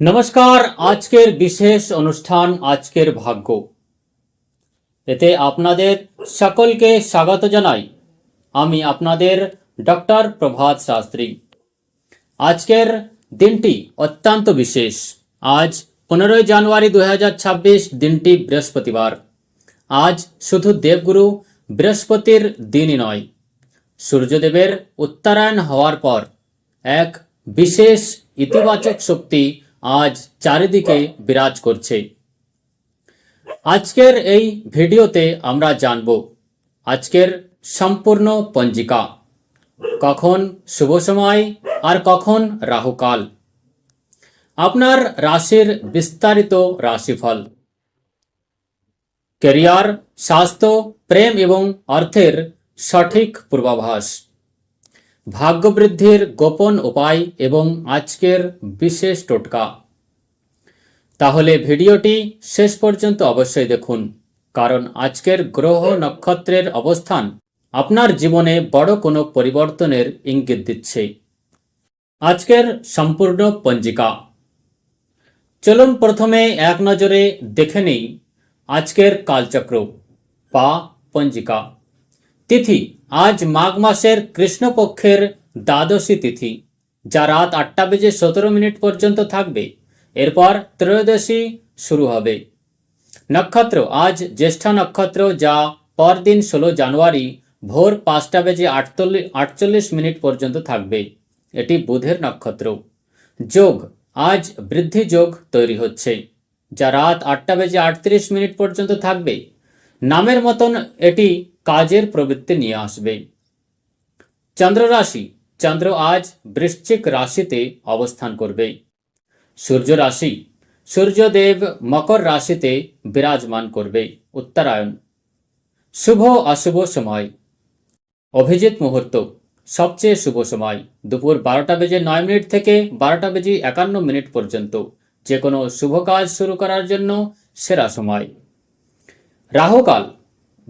নমস্কার, আজকের বিশেষ অনুষ্ঠান, আজকের ভাগ্য। এতে আপনাদের সকলকে স্বাগত জানাই। আমি আপনাদের ডক্টর প্রভাত শাস্ত্রী। আজকের দিনটি অত্যন্ত বিশেষ। আজ পনেরোই জানুয়ারি দুই হাজার ছাব্বিশ, দিনটি বৃহস্পতিবার। আজ শুধু দেবগুরু বৃহস্পতির দিনই নয়, সূর্যদেবের উত্তরায়ণ হওয়ার পর এক বিশেষ ইতিবাচক শক্তি আজ চারিদিকে বিরাজ করছে। আজকের এই ভিডিওতে আমরা জানব, আজকের সম্পূর্ণ পঞ্জিকা, কখন শুভ সময় আর কখন রাহুকাল। আপনার রাশির বিস্তারিত রাশিফল ক্যারিয়ার স্বাস্থ্য, প্রেম এবং অর্থের সঠিক পূর্বাভাস। ভাগ্যবৃদ্ধির গোপন উপায় এবং আজকের বিশেষ টোটকা। তাহলে ভিডিওটি শেষ পর্যন্ত অবশ্যই দেখুন, কারণ আজকের গ্রহ নক্ষত্রের অবস্থান আপনার জীবনে বড় কোনো পরিবর্তনের ইঙ্গিত দিচ্ছে। আজকের সম্পূর্ণ পঞ্জিকা। চলুন প্রথমে এক নজরে দেখে নেই আজকের কালচক্র, পা, পঞ্জিকা। তিথি। আজ মাঘ মাসের কৃষ্ণপক্ষের দ্বাদশী তিথি, যা রাত আটটা বেজে সতেরো মিনিট পর্যন্ত থাকবে। এরপর ত্রয়োদশী শুরু হবে। নক্ষত্র। আজ জ্যেষ্ঠা নক্ষত্র, যা পরদিন ষোলো জানুয়ারি ভোর পাঁচটা বেজে আটচল্লিশ আটচল্লিশ মিনিট পর্যন্ত থাকবে। এটি বুধের নক্ষত্র। যোগ। আজ বৃদ্ধি যোগ তৈরি হচ্ছে, যা রাত আটটা বেজে আটত্রিশ মিনিট পর্যন্ত থাকবে। নামের মতন এটি কাজের প্রবৃত্তি নিয়ে আসবে। চন্দ্র রাশি, চন্দ্র আজ বৃশ্চিক রাশিতে অবস্থান করবে। সূর্য রাশি, সূর্যদেব মকর রাশিতে বিরাজমান করবে। উত্তরায়ণ। শুভ অশুভ সময়। অভিজিৎ মুহূর্ত, সবচেয়ে শুভ সময়। দুপুর বারোটা বেজে নয় মিনিট থেকে বারোটা বেজে একান্ন মিনিট পর্যন্ত। যে কোনো শুভ কাজ শুরু করার জন্য সেরা সময়। রাহুকাল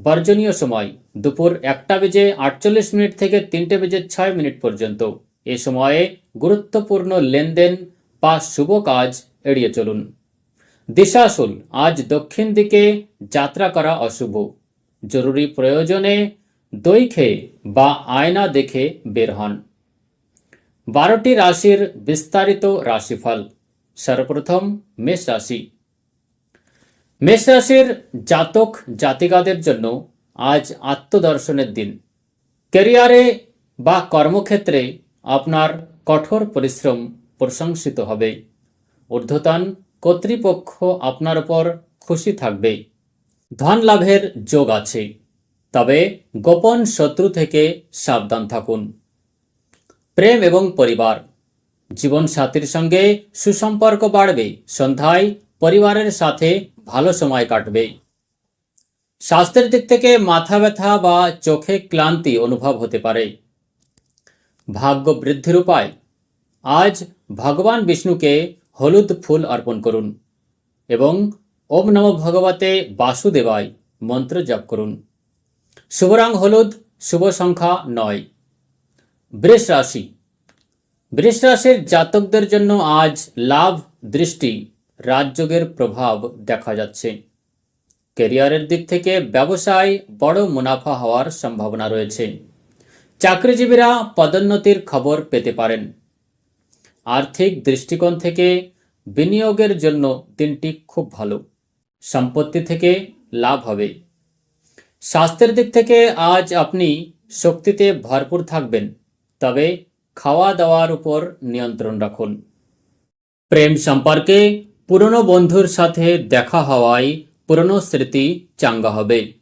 বর্জনীয় সময়। দুপুর একটা বেজে আটচল্লিশ মিনিট থেকে তিনটে বেজে ছয় মিনিট পর্যন্ত। এ সময়ে গুরুত্বপূর্ণ লেনদেন বা শুভ কাজ এড়িয়ে চলুন। দিশাশুল আজ দক্ষিণ দিকে যাত্রা করা অশুভ। জরুরি প্রয়োজনে দই খেয়ে বা আয়না দেখে বের হন। বারোটি রাশির বিস্তারিত রাশিফল। সর্বপ্রথম মেষ রাশি। মেষ রাশির জাতক জাতিকাদের জন্য আজ আত্মদর্শনের দিন। ক্যারিয়ারে বা কর্মক্ষেত্রে আপনার কঠোর পরিশ্রম প্রশংসিত হবে। ঊর্ধ্বতন কর্তৃপক্ষ আপনার উপর খুশি থাকবে। ধন লাভের যোগ আছে। তবে গোপন শত্রু থেকে সাবধান থাকুন। প্রেম এবং পরিবার। জীবনসাথীর সঙ্গে সুসম্পর্ক বাড়বে। সন্ধ্যায় পরিবারের সাথে ভালো সময় কাটবে। স্বাস্থ্যের দিক থেকে মাথা ব্যথা বা চোখে ক্লান্তি অনুভব হতে পারে। ভাগ্য বৃদ্ধির উপায়, আজ ভগবান বিষ্ণুকে হলুদ ফুল অর্পণ করুন এবং ওম নম ভগবতে বাসুদেবায় মন্ত্র জপ করুন। শুভ রং হলুদ, শুভ সংখ্যা নয়। বৃষ রাশি, বৃষ রাশির জাতকদের জন্য আজ লাভ দৃষ্টি রাজযোগের প্রভাব দেখা যাচ্ছে। কেরিয়ারের দিক থেকে ব্যবসায় বড় মুনাফা হওয়ার সম্ভাবনা রয়েছে। চাকরিজীবীরা পদোন্নতির খবর পেতে পারেন। আর্থিক দৃষ্টিকোণ থেকে বিনিয়োগের জন্য দিনটি খুব ভালো। সম্পত্তি থেকে লাভ হবে। স্বাস্থ্যের দিক থেকে আজ আপনি শক্তিতে ভরপুর থাকবেন, তবে খাওয়া দাওয়ার উপর নিয়ন্ত্রণ রাখুন। প্রেম সম্পর্কে পুরনো বন্ধুর সাথে দেখা হওয়ায় পুরনো স্মৃতি চাঙ্গা হবে।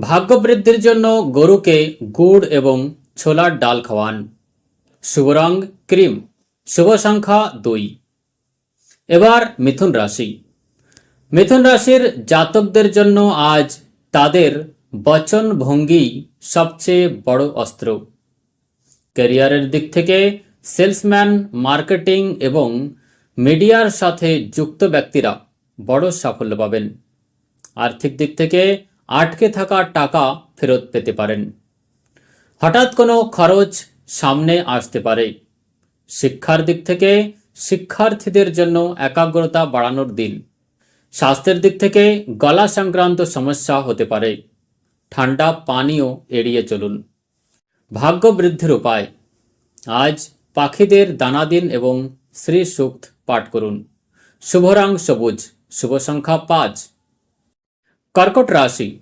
ভাগ্য বৃদ্ধির জন্য গরুকে গুড় এবং ছোলার ডাল খাওয়ান। শুভ ক্রিম। শুভ সংখ্যা দুই। এবার মিথুন রাশি। মিথুন রাশির জাতকদের জন্য আজ তাদের বচন ভঙ্গি সবচেয়ে বড় অস্ত্র। ক্যারিয়ারের দিক থেকে সেলসম্যান, মার্কেটিং এবং মিডিয়ার সাথে যুক্ত ব্যক্তিরা বড় সাফল্য পাবেন। আর্থিক দিক থেকে আটকে থাকা টাকা ফেরত পেতে পারেন। হঠাৎ কোনো খরচ সামনে আসতে পারে। শিক্ষার দিক থেকে শিক্ষার্থীদের জন্য একাগ্রতা বাড়ানোর দিন। স্বাস্থ্যের দিক থেকে গলা সংক্রান্ত সমস্যা হতে পারে। ঠান্ডা পানীয় এড়িয়ে চলুন। ভাগ্য বৃদ্ধির উপায়। আজ পাখিদের দানা দিন এবং শ্রী সূক্ত পাঠ করুন। শুভ রং সবুজ, শুভ সংখ্যা পাঁচ। কর্কট রাশি।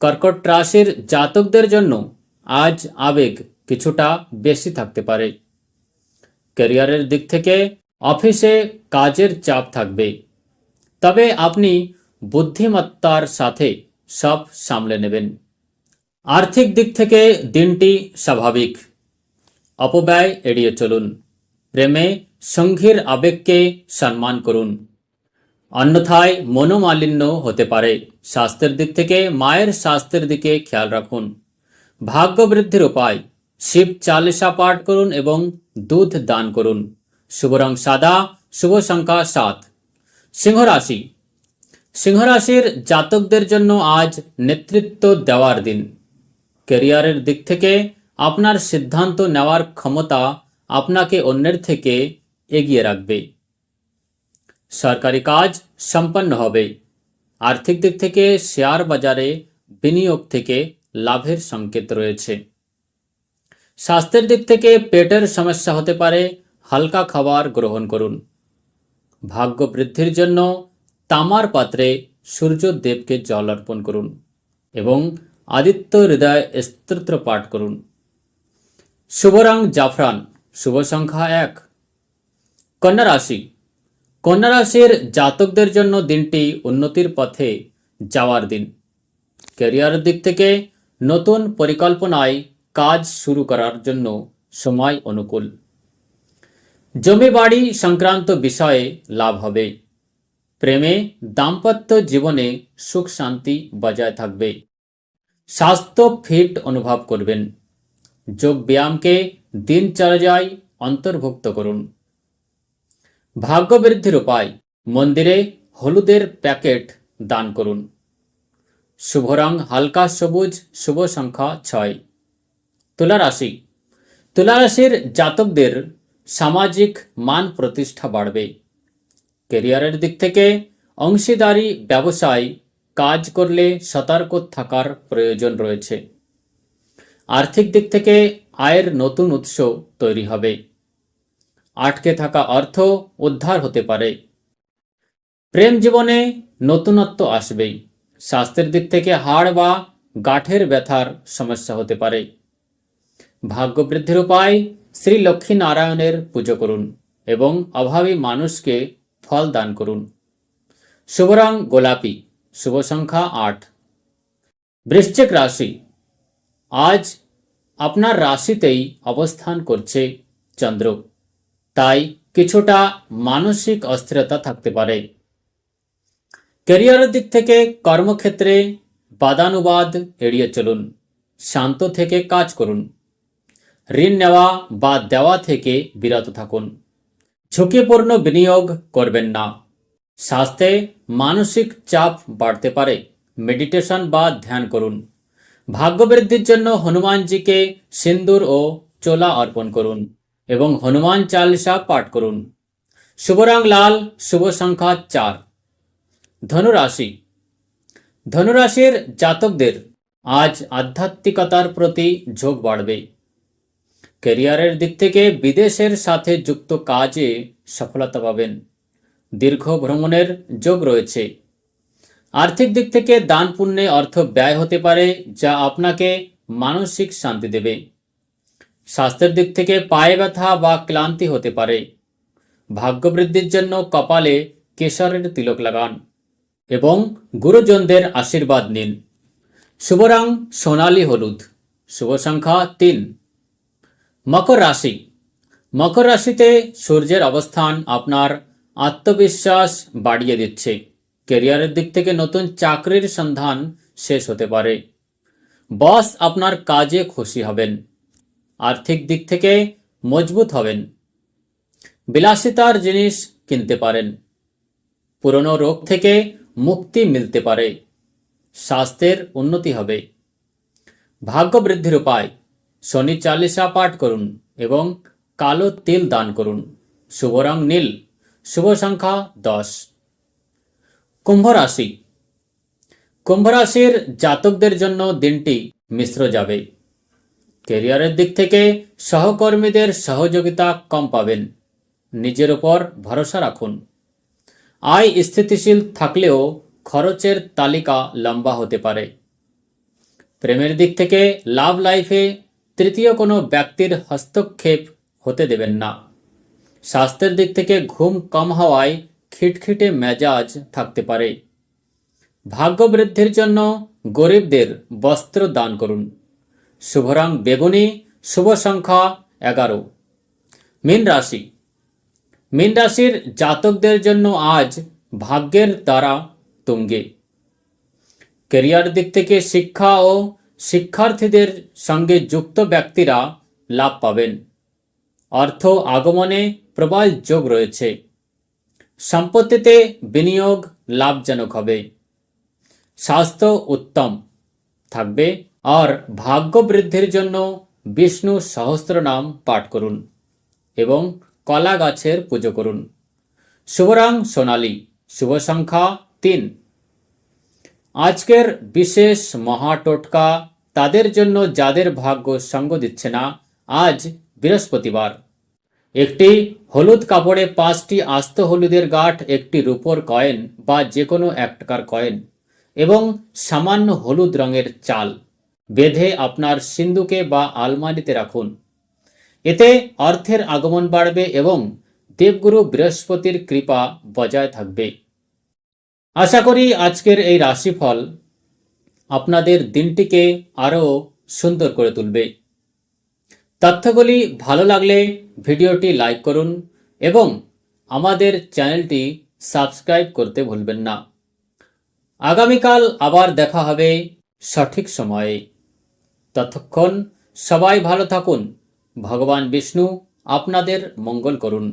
কর্কট রাশির জাতকদের জন্য আজ আবেগ কিছুটা বেশি থাকতে পারে। ক্যারিয়ারের দিক থেকে অফিসে কাজের চাপ থাকবে। তবে আপনি বুদ্ধিমত্তার সাথে সব সামলে নেবেন। আর্থিক দিক থেকে দিনটি স্বাভাবিক। অপব্যয় এড়িয়ে চলুন। প্রেমে সঙ্গীর আবেগকে সম্মান করুন। অন্যথায় মনোমালিন্য হতে পারে। স্বাস্থ্যের দিক থেকে মায়ের স্বাস্থ্যের দিকে খেয়াল রাখুন। ভাগ্য বৃদ্ধির উপায়, শিব চালিসা পাঠ করুন এবং দুধ দান করুন। শুভ রং সাদা, শুভ সংখ্যা সাত। সিংহরাশি, সিংহরাশির জাতকদের জন্য আজ নেতৃত্ব দেওয়ার দিন। ক্যারিয়ারের দিক থেকে আপনার সিদ্ধান্ত নেওয়ার ক্ষমতা আপনাকে অন্যের থেকে এগিয়ে রাখবে। সরকারি কাজ সম্পন্ন হবে। আর্থিক দিক থেকে শেয়ার বাজারে বিনিয়োগ থেকে লাভের সংকেত রয়েছে। স্বাস্থ্যের দিক থেকে পেটের সমস্যা হতে পারে, হালকা খাবার গ্রহণ করুন। ভাগ্য বৃদ্ধির জন্য তামার পাত্রে সূর্যদেবকে জল অর্পণ করুন এবং আদিত্য হৃদয় স্তোত্র পাঠ করুন। শুভ রং জাফরান, শুভ সংখ্যা এক। কন্যা রাশি। কন্যা রাশির জাতকদের জন্য দিনটি উন্নতির পথে যাওয়ার দিন। ক্যারিয়ারের দিক থেকে নতুন পরিকল্পনায় কাজ শুরু করার জন্য সময় অনুকূল। জমি বাড়ি সংক্রান্ত বিষয়ে লাভ হবে। প্রেমে দাম্পত্য জীবনে সুখ শান্তি বজায় থাকবে। স্বাস্থ্য ফিট অনুভব করবেন। যোগ ব্যায়ামকে দিনচর্যায় অন্তর্ভুক্ত করুন। ভাগ্য বৃদ্ধির উপায়, মন্দিরে হলুদের প্যাকেট দান করুন। শুভ রং হালকা সবুজ, শুভ সংখ্যা ছয়। তুলা রাশি তুলা জাতকদের সামাজিক মান প্রতিষ্ঠা বাড়বে। কেরিয়ারের দিক থেকে অংশীদারি, ব্যবসায় কাজ করলে সতর্ক থাকার প্রয়োজন রয়েছে। আর্থিক দিক থেকে আয়ের নতুন উৎস তৈরি হবে। আটকে থাকা অর্থ উদ্ধার হতে পারে। প্রেম জীবনে নতুনত্ব আসবেই। স্বাস্থ্যের দিক থেকে হাড় বা গাঁঠের ব্যথার সমস্যা হতে পারে। ভাগ্য বৃদ্ধির উপায় শ্রী লক্ষ্মী নারায়ণের পুজো করুন এবং অভাবী মানুষকে ফল দান করুন। শুভ রং গোলাপি, শুভ সংখ্যা আট। বৃশ্চিক রাশি, আজ আপনার রাশিতেই অবস্থান করছে চন্দ্র। তাই কিছুটা মানসিক অস্থিরতা থাকতে পারে। ক্যারিয়ারের দিক থেকে কর্মক্ষেত্রে বাদানুবাদ এড়িয়ে চলুন, শান্ত থেকে কাজ করুন। ঋণ নেওয়া বা দেওয়া থেকে বিরত থাকুন। ঝুঁকিপূর্ণ বিনিয়োগ করবেন না। স্বাস্থ্যে মানসিক চাপ বাড়তে পারে। মেডিটেশন বা ধ্যান করুন। ভাগ্যবৃদ্ধির জন্য হনুমানজিকে সিন্দুর ও চোলা অর্পণ করুন। এবং হনুমান চালিসা পাঠ করুন। শুভ রং লাল, শুভ সংখ্যা চার। ধনুরাশি। ধনুরাশির জাতকদের আজ আধ্যাত্মিকতার প্রতি ঝোঁক বাড়বে। ক্যারিয়ারের দিক থেকে বিদেশের সাথে যুক্ত কাজে সফলতা পাবেন। দীর্ঘ ভ্রমণের যোগ রয়েছে। আর্থিক দিক থেকে দান পুণ্যে অর্থ ব্যয় হতে পারে, যা আপনাকে মানসিক শান্তি দেবে। স্বাস্থ্যের দিক থেকে পায়ে ব্যথা বা ক্লান্তি হতে পারে। ভাগ্যবৃদ্ধির জন্য কপালে কেশরের তিলক লাগান এবং গুরুজনদের আশীর্বাদ নিন। শুভ রং, সোনালী হলুদ। শুভ সংখ্যা তিন। মকর রাশি। মকর রাশিতে সূর্যের অবস্থান আপনার আত্মবিশ্বাস বাড়িয়ে দিচ্ছে। কেরিয়ারের দিক থেকে নতুন চাকরির সন্ধান শেষ হতে পারে। বস আপনার কাজে খুশি হবেন। আর্থিক দিক থেকে মজবুত হবেন। বিলাসিতার জিনিস কিনতে পারেন। পুরনো রোগ থেকে মুক্তি মিলতে পারে। স্বাস্থ্যের উন্নতি হবে। ভাগ্য বৃদ্ধির উপায়, শনি চালিসা পাঠ করুন এবং কালো তিল দান করুন। শুভ রং নীল, শুভ সংখ্যা দশ। কুম্ভ রাশি। কুম্ভ রাশির জাতকদের জন্য দিনটি মিশ্র যাবে। কেরিয়ারের দিক থেকে সহকর্মীদের সহযোগিতা কম পাবেন। নিজের উপর ভরসা রাখুন। আয় স্থিতিশীল থাকলেও খরচের তালিকা লম্বা হতে পারে। প্রেমের দিক থেকে লাভ লাইফে তৃতীয় কোনো ব্যক্তির হস্তক্ষেপ হতে দেবেন না। স্বাস্থ্যের দিক থেকে ঘুম কম হওয়ায় খিটখিটে মেজাজ থাকতে পারে। ভাগ্য বৃদ্ধির জন্য গরিবদের বস্ত্র দান করুন। শুভ রং বেগুনি শুভ সংখ্যা এগারো। মীন রাশি। মীন রাশির জাতকদের জন্য আজ ভাগ্যের দ্বারা তুঙ্গে। কেরিয়ার দিক থেকে শিক্ষা ও শিক্ষার্থীদের সঙ্গে যুক্ত ব্যক্তিরা লাভ পাবেন। অর্থ আগমনে প্রবল যোগ রয়েছে। সম্পত্তিতে বিনিয়োগ লাভজনক হবে। স্বাস্থ্য উত্তম থাকবে। আর ভাগ্য বৃদ্ধির জন্য বিষ্ণু সহস্র নাম পাঠ করুন এবং কলা গাছের পুজো করুন। শুভরাং সোনালী, শুভ সংখ্যা তিন। আজকের বিশেষ মহাটোটকা তাদের জন্য যাদের ভাগ্য সঙ্গ দিচ্ছে না, আজ বৃহস্পতিবার। একটি হলুদ কাপড়ে পাঁচটি আস্ত হলুদের গাঠ একটি রূপোর কয়েন বা যে কোনো এক টাকার কয়েন এবং সামান্য হলুদ রঙের চাল। বেঁধে আপনার সিন্ধুকে বা আলমারিতে রাখুন। এতে অর্থের আগমন বাড়বে এবং দেবগুরু বৃহস্পতির কৃপা বজায় থাকবে। আশা করি আজকের এই রাশিফল আপনাদের দিনটিকে আরও সুন্দর করে তুলবে। তথ্যগুলি ভালো লাগলে ভিডিওটি লাইক করুন এবং আমাদের চ্যানেলটি সাবস্ক্রাইব করতে ভুলবেন না। আগামীকাল আবার দেখা হবে সঠিক সময়ে। ততক্ষণ সবাই ভালো থাকুন। ভগবান বিষ্ণু আপনাদের মঙ্গল করুন।